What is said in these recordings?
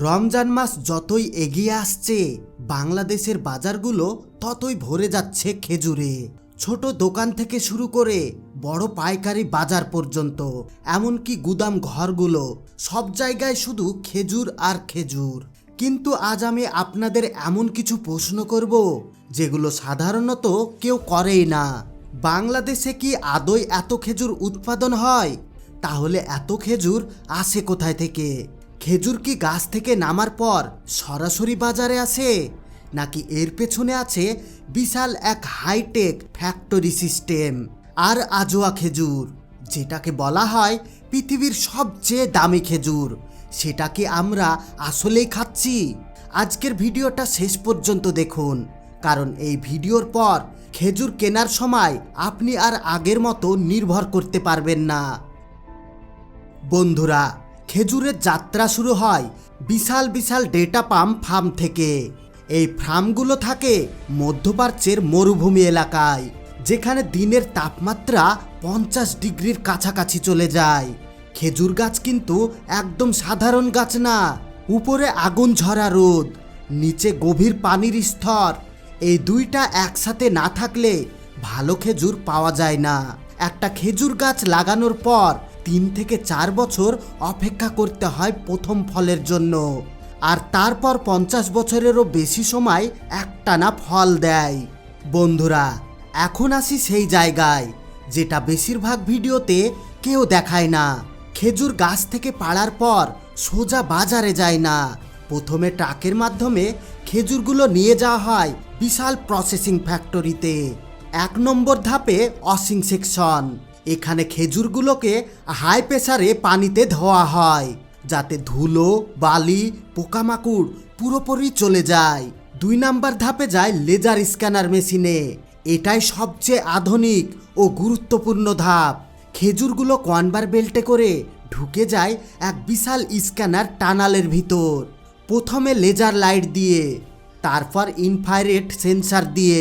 রমজান মাস যতই এগিয়ে আসছে, বাংলাদেশের বাজারগুলো ততই ভরে যাচ্ছে খেজুরে। ছোট দোকান থেকে শুরু করে বড় পাইকারি বাজার পর্যন্ত, এমনকি গুদাম ঘরগুলো, সব জায়গায় শুধু খেজুর আর খেজুর। কিন্তু আজ আমি আপনাদের এমন কিছু প্রশ্ন করব, যেগুলো সাধারণত কেউ করেই না। বাংলাদেশে কি আদৌ এত খেজুর উৎপাদন হয়? তাহলে এত খেজুর আসে কোথায় থেকে? খেজুর কি গাছ থেকে নামার পর সরাসরি বাজারে আসে? নাকি এর পেছনে আছে বিশাল এক হাইটেক ফ্যাক্টরি সিস্টেম আর আজোয়া খেজুর, যেটাকে বলা হয় পৃথিবীর সবচেয়ে দামি খেজুর সেটাকে আমরা আসলেই খাচ্ছি? আজকের ভিডিওটা শেষ পর্যন্ত দেখুন, কারণ এই ভিডিওর পর খেজুর কেনার সময় আপনি আর আগের মতো নির্ভর করতে পারবেন না। বন্ধুরা খেজুরের যাত্রা শুরু হয় বিশাল বিশাল ডেটা পাম্প ফার্ম থেকে। এই ফার্মগুলো থাকে মধ্যপ্রাচ্যের মরুভূমি এলাকায়, যেখানে দিনের তাপমাত্রা পঞ্চাশ ডিগ্রির কাছাকাছি চলে যায়। খেজুর গাছ কিন্তু একদম সাধারণ গাছ না, উপরে আগুন ঝরা রোদ, নিচে গভীর পানির স্তর। এই দুইটা একসাথে না থাকলে ভালো খেজুর পাওয়া যায় না। একটা খেজুর গাছ লাগানোর পর তিন থেকে চার বছর অপেক্ষা করতে হয় প্রথম ফলের জন্য। আর তারপর পঞ্চাশ বছরেরও বেশি সময় একটানা ফল দেয়। বন্ধুরা, এখন আসি সেই জায়গায়, যেটা বেশিরভাগ ভিডিওতে কেউ দেখায় না। খেজুর গাছ থেকে পাড়ার পর সোজা বাজারে যায় না। প্রথমে ট্রাকের মাধ্যমে খেজুরগুলো নিয়ে যাওয়া হয় বিশাল প্রসেসিং ফ্যাক্টরিতে। এক নম্বর ধাপে অসিং সেকশন। এখানে খেজুরগুলোকে হাই প্রেসারে পানিতে ধোয়া হয়, যাতে ধুলো, বালি, পোকামাকড় পুরোপুরি চলে যায়। দুই নাম্বার ধাপে যায় লেজার স্ক্যানার মেশিনে। এটাই সবচেয়ে আধুনিক ও গুরুত্বপূর্ণ ধাপ। খেজুরগুলো কনভার বেল্টে করে ঢুকে যায় এক বিশাল স্ক্যানার টানালের ভিতর। প্রথমে লেজার লাইট দিয়ে, তারপর ইনফ্রারেড সেন্সার দিয়ে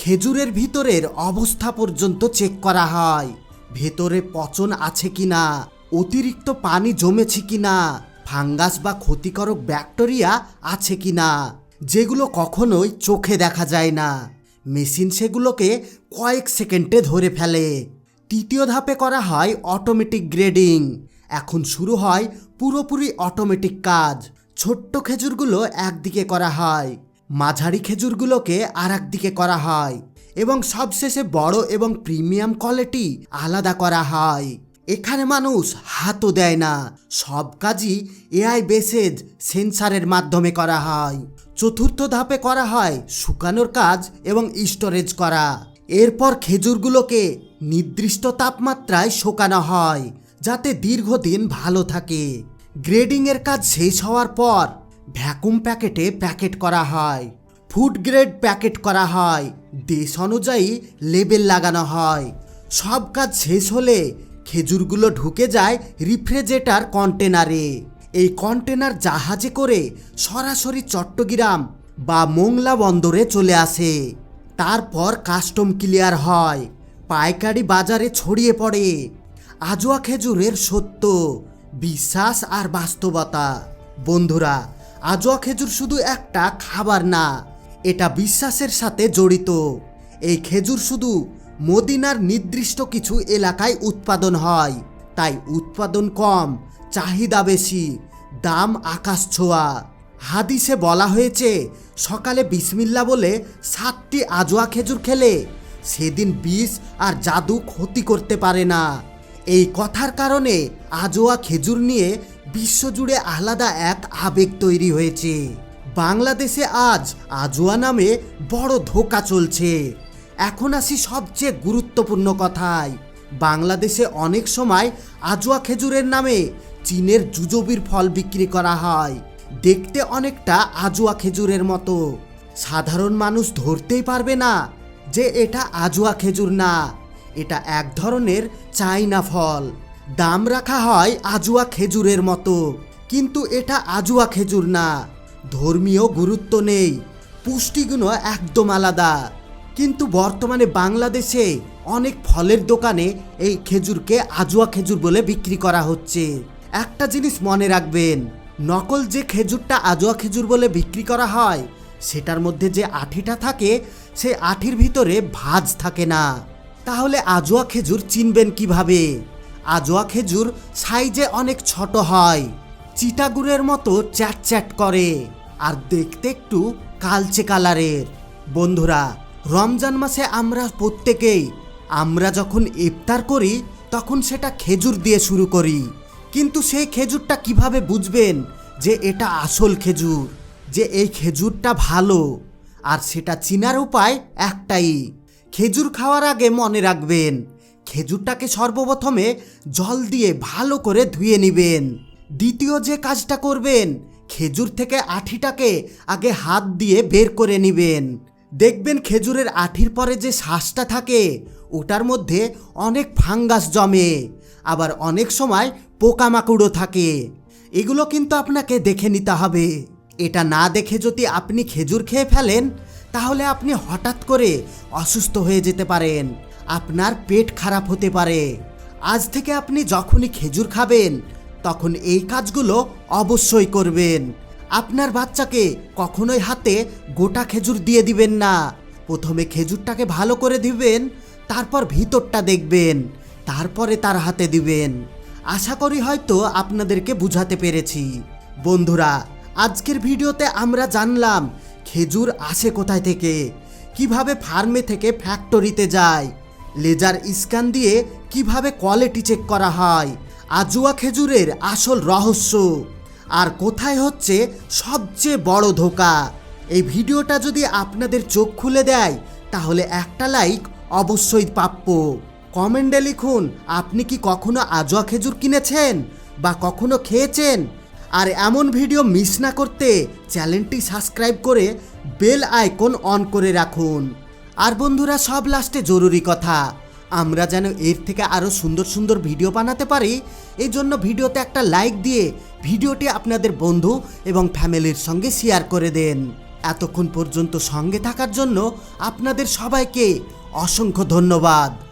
খেজুরের ভিতরের অবস্থা পর্যন্ত চেক করা হয়। ভেতরে পচন আছে কিনা? অতিরিক্ত পানি জমেছে কিনা? ফাঙ্গাস বা ক্ষতিকারক ব্যাকটেরিয়া আছে কিনা? যেগুলো কখনোই চোখে দেখা যায় না। মেশিন সেগুলোকে কয়েক সেকেন্ডে ধরে ফেলে। তৃতীয় ধাপে করা হয় অটোমেটিক গ্রেডিং এখন শুরু হয় পুরোপুরি অটোমেটিক কাজ। ছোট্ট খেজুরগুলো একদিকে করা হয়। মাঝারি খেজুরগুলোকে আর দিকে করা হয়। এবং সবশেষে বড় এবং প্রিমিয়াম কোয়ালিটি আলাদা করা হয়। এখানে মানুষ হাতও দেয় না। সব কাজই এআই বেসেজ সেন্সারের মাধ্যমে করা হয়। চতুর্থ ধাপে করা হয় শুকানোর কাজ এবং স্টোরেজ করা। এরপর খেজুরগুলোকে নির্দিষ্ট তাপমাত্রায় শোকানো হয়, যাতে দীর্ঘদিন ভালো থাকে। গ্রেডিংয়ের কাজ শেষ হওয়ার পর ভ্যাকুম প্যাকেটে প্যাকেট করা হয়। ফুড গ্রেড প্যাকেট করা হয়। দেশ অনুযায়ী লেবেল লাগানো হয়। সব কাজ শেষ হলে খেজুরগুলো ঢুকে যায় রিফ্রিজারেটর কন্টেনারে। এই কন্টেনার জাহাজে করে সরাসরি চট্টগ্রাম বা মোংলা বন্দরে চলে আসে। তারপর কাস্টম ক্লিয়ার হয়, পাইকারি বাজারে ছড়িয়ে পড়ে। আজোয়া খেজুরের সত্য, বিশ্বাস আর বাস্তবতা। বন্ধুরা, আজোয়া খেজুর শুধু একটা খাবার না এটা বিশ্বাসের সাথে জড়িত। এই খেজুর শুধু মদিনার নির্দিষ্ট কিছু এলাকায় উৎপাদন হয়। তাই উৎপাদন কম, চাহিদা বেশি, দাম আকাশ ছোঁয়া। হাদিসে বলা হয়েছে, সকালে বিসমিল্লা বলে সাতটি আজোয়া খেজুর খেলে, সেদিন বিষ আর জাদু ক্ষতি করতে পারে না। এই কথার কারণে আজোয়া খেজুর নিয়ে বিশ্বজুড়ে আলাদা এক আবেগ তৈরি হয়েছে। বাংলাদেশে আজ আজোয়া নামে বড় ধোকা চলছে। এখন আসি সবচেয়ে গুরুত্বপূর্ণ কথায়। বাংলাদেশে অনেক সময় আজোয়া খেজুরের নামে চীনের জুজবির ফল বিক্রি করা হয়। দেখতে অনেকটা আজোয়া খেজুরের মতো। সাধারণ মানুষ ধরতেই পারবে না যে এটা আজোয়া খেজুর না। এটা এক ধরনের চাইনা ফল। দাম রাখা হয় আজুয়া খেজুরের মতো। কিন্তু এটা আজুয়া খেজুর না। ধর্মীয় গুরুত্ব নেই পুষ্টিগুণ একদম আলাদা। কিন্তু বর্তমানে বাংলাদেশে অনেক ফলের দোকানে এই খেজুরকে আজুয়া খেজুর বলে বিক্রি করা হচ্ছে। একটা জিনিস মনে রাখবেন, নকল যে খেজুরটা আজোয়া খেজুর বলে বিক্রি করা হয়, সেটার মধ্যে যে আঠিটা থাকে, সেই আঠির ভিতরে ভাঁজ থাকে না। তাহলে আজোয়া খেজুর চিনবেন কীভাবে? আজোয়া খেজুর সাইজে অনেক ছোট হয়। চিটাগুড়ের মতো চ্যাট চ্যাট করে। আর দেখতে একটু কালচে কালারের। বন্ধুরা, রমজান মাসে আমরা প্রত্যেকেই, আমরা যখন ইফতার করি, তখন সেটা খেজুর দিয়ে শুরু করি। কিন্তু সেই খেজুরটা কীভাবে বুঝবেন যে এটা আসল খেজুর? যে এই খেজুরটা ভালো? আর সেটা চিনার উপায় একটাই, খেজুর খাওয়ার আগে মনে রাখবেন, খেজুরটাকে সর্বপ্রথমে জল দিয়ে ভালো করে ধুয়ে নেবেন। দ্বিতীয় যে কাজটা করবেন, খেজুর থেকে আঠিটাকে আগে হাত দিয়ে বের করে নেবেন। দেখবেন খেজুরের আঠির পরে যে শ্বাসটা থাকে, ওটার মধ্যে অনেক ফাঙ্গাস জমে, আবার অনেক সময় পোকামাকড়ও থাকে। এগুলো কিন্তু আপনাকে দেখে নিতে হবে। এটা না দেখে যদি আপনি খেজুর খেয়ে ফেলেন, তাহলে আপনি হঠাৎ করে অসুস্থ হয়ে যেতে পারেন। আপনার পেট খারাপ হতে পারে। আজ থেকে আপনি যখনই খেজুর খাবেন তখন এই কাজগুলো অবশ্যই করবেন। আপনার বাচ্চাকে কখনোই হাতে গোটা খেজুর দিয়ে দিবেন না। প্রথমে খেজুরটাকে ভালো করে দিবেন তারপর ভিতরটা দেখবেন, তারপরে তার হাতে দিবেন। আশা করি হয়তো আপনাদেরকে বুঝাতে পেরেছি। বন্ধুরা, আজকের ভিডিওতে আমরা জানলাম খেজুর আসে কোথায় থেকে, কীভাবে ফার্মে থেকে ফ্যাক্টরিতে যায়, লেজার স্ক্যান দিয়ে কীভাবে কোয়ালিটি চেক করা হয় আজুয়া খেজুরের আসল রহস্য। আর কোথায় হচ্ছে সবচেয়ে বড় ধোকা? এই ভিডিওটা যদি আপনাদের চোখ খুলে দেয়, তাহলে একটা লাইক অবশ্যই প্রাপ্য। কমেন্টে লিখুন, আপনি কি কখনো আজোয়া খেজুর কিনেছেন বা কখনো খেয়েছেন? আর এমন ভিডিও মিস না করতে চ্যানেলটি সাবস্ক্রাইব করে বেল আইকন অন করে রাখুন। আর বন্ধুরা, সব লাস্টে জরুরি কথা আমরা যেন এর থেকে আরও সুন্দর সুন্দর ভিডিও বানাতে পারি। এই জন্য ভিডিওতে একটা লাইক দিয়ে ভিডিওটি আপনাদের বন্ধু এবং ফ্যামিলির সঙ্গে শেয়ার করে দেন। এতক্ষণ পর্যন্ত সঙ্গে থাকার জন্য আপনাদের সবাইকে অসংখ্য ধন্যবাদ।